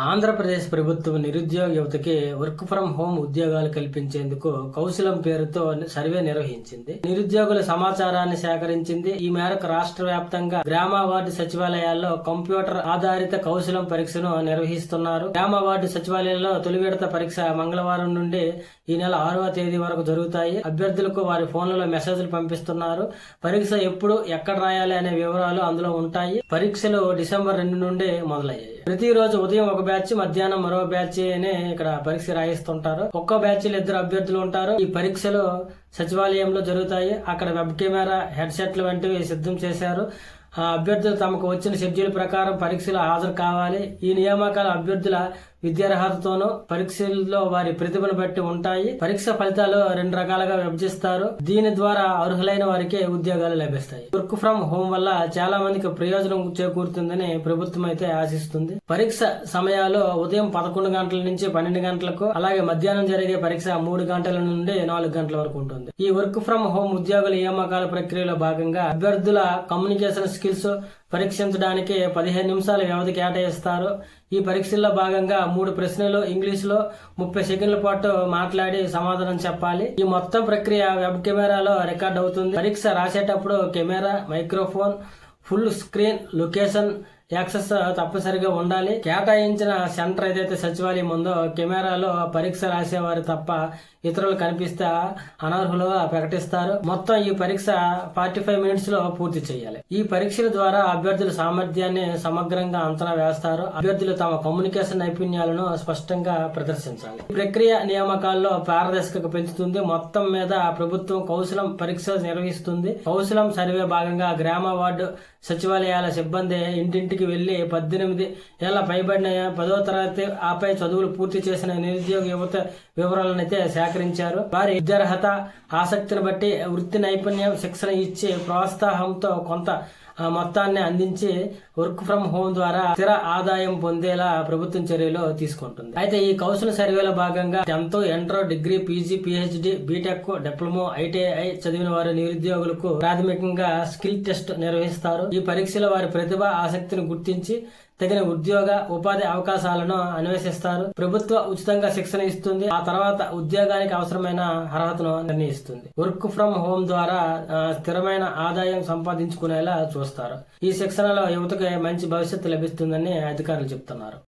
ఆంధ్రప్రదేశ్ ప్రభుత్వం నిరుద్యోగ యువతకి వర్క్ ఫ్రం హోమ్ ఉద్యోగాలు కల్పించేందుకు కౌశలం పేరుతో సర్వే నిర్వహించింది. నిరుద్యోగుల సమాచారాన్ని సేకరించింది. ఈ మేరకు రాష్ట్ర వ్యాప్తంగా గ్రామ వార్డు సచివాలయాల్లో కంప్యూటర్ ఆధారిత కౌశలం పరీక్షను నిర్వహిస్తున్నారు. గ్రామ వార్డు సచివాలయంలో తొలి విడత పరీక్ష మంగళవారం నుండి ఈ నెల ఆరవ తేదీ వరకు జరుగుతాయి. అభ్యర్థులకు వారి ఫోన్లలో మెసేజ్లు పంపిస్తున్నారు. పరీక్ష ఎప్పుడు ఎక్కడ రాయాలి అనే వివరాలు అందులో ఉంటాయి. పరీక్షలు డిసెంబర్ రెండు నుండి మొదలయ్యాయి. ప్రతిరోజు ఉదయం ఒక బ్యాచ్ మధ్యాహ్నం మరో బ్యాచ్ అని ఇక్కడ పరీక్ష రాయిస్తుంటారు. ఒక్కో బ్యాచ్లో ఇద్దరు అభ్యర్థులు ఉంటారు. ఈ పరీక్షలు సచివాలయంలో జరుగుతాయి. అక్కడ వెబ్ కెమెరా హెడ్సెట్లు వంటివి సిద్ధం చేశారు. ఆ అభ్యర్థులు తమకు వచ్చిన షెడ్యూల్ ప్రకారం పరీక్షలు హాజరు కావాలి. ఈ నియామకాలు అభ్యర్థుల విద్యార్హతతోనూ పరీక్షల్లో వారి ప్రతిభను బట్టి ఉంటాయి. పరీక్ష ఫలితాలు రెండు రకాలుగా విభజిస్తారు. దీని ద్వారా అర్హులైన వారికి ఉద్యోగాలు లభిస్తాయి. వర్క్ ఫ్రం హోమ్ వల్ల చాలా మందికి ప్రయోజనం చేకూరుతుందని ప్రభుత్వం అయితే ఆశిస్తుంది. పరీక్ష సమయాలు ఉదయం పదకొండు గంటల నుంచి పన్నెండు గంటలకు అలాగే మధ్యాహ్నం జరిగే పరీక్ష మూడు గంటల నుండి నాలుగు గంటల వరకు ఉంటుంది. ఈ వర్క్ ఫ్రం హోమ్ ఉద్యోగుల నియామకాల ప్రక్రియలో భాగంగా అభ్యర్థుల కమ్యూనికేషన్ స్కిల్స్ పరీక్షించడానికి పదిహేను నిమిషాల వ్యవధి కేటాయిస్తారు. ఈ పరీక్షల్లో భాగంగా మూడు ప్రశ్నలు ఇంగ్లీష్లో ముప్పై సెకండ్ల పాటు మాట్లాడి సమాధానం చెప్పాలి. ఈ మొత్తం ప్రక్రియ వెబ్ కెమెరాలో రికార్డ్ అవుతుంది. పరీక్ష రాసేటప్పుడు camera microphone full screen location access తప్పనిసరిగా ఉండాలి. కేటాయించిన సెంటర్ ఏదైతే సచివాలయం ఉందో కెమెరాలో పరీక్ష రాసేవారు తప్ప ఇతరులు కనిపిస్తే అనర్హులుగా ప్రకటిస్తారు. మొత్తం ఈ పరీక్ష ఫార్టీ ఫైవ్ మినిట్స్లో పూర్తి చేయాలి. ఈ పరీక్షల ద్వారా అభ్యర్థుల సామర్థ్యాన్ని సమగ్రంగా అంచనా వేస్తారు. అభ్యర్థులు తమ కమ్యూనికేషన్ నైపుణ్యాలను స్పష్టంగా ప్రదర్శించాలి. ఈ ప్రక్రియ నియామకాల్లో పారదర్శకత పెంచుతుంది. మొత్తం మీద ప్రభుత్వం కౌశలం పరీక్ష నిర్వహిస్తుంది. కౌశలం సర్వే భాగంగా గ్రామ వార్డు సచివాలయాల సిబ్బంది ఇంటింటికి వెళ్ళి పద్దెనిమిది ఏళ్ళ పైబడిన పదో తరగతి ఆపై చదువులు పూర్తి చేసిన నిరుద్యోగ యువత వివరాలనైతే సేకరించారు. వారి విద్యార్హత ఆసక్తిని బట్టి వృత్తి నైపుణ్యం శిక్షణ ఇచ్చి ప్రోత్సాహంతో కొంత మొత్తాన్ని అందించి వర్క్ ఫ్రం హోమ్ ద్వారా స్థిర ఆదాయం పొందేలా ప్రభుత్వం చర్యలు తీసుకుంటుంది. అయితే ఈ కౌశల సర్వేలో భాగంగా tenth inter degree PG PhD BTech diploma ITI చదివిన వారి నిరుద్యోగులకు ప్రాథమికంగా స్కిల్ టెస్ట్ నిర్వహిస్తారు. ఈ పరీక్షలో వారి ప్రతిభ ఆసక్తిని గుర్తించి తగిన ఉద్యోగ ఉపాధి అవకాశాలను అన్వేషిస్తారు. ప్రభుత్వ ఉచితంగా శిక్షణ ఇస్తుంది. ఆ తర్వాత ఉద్యోగానికి అవసరమైన అర్హతను నిర్ణయిస్తుంది. వర్క్ ఫ్రం హోమ్ ద్వారా స్థిరమైన ఆదాయం సంపాదించుకునేలా చూస్తారు. ఈ శిక్షణలో యువతకి మంచి భవిష్యత్తు లభిస్తుందని అధికారులు చెప్తున్నారు.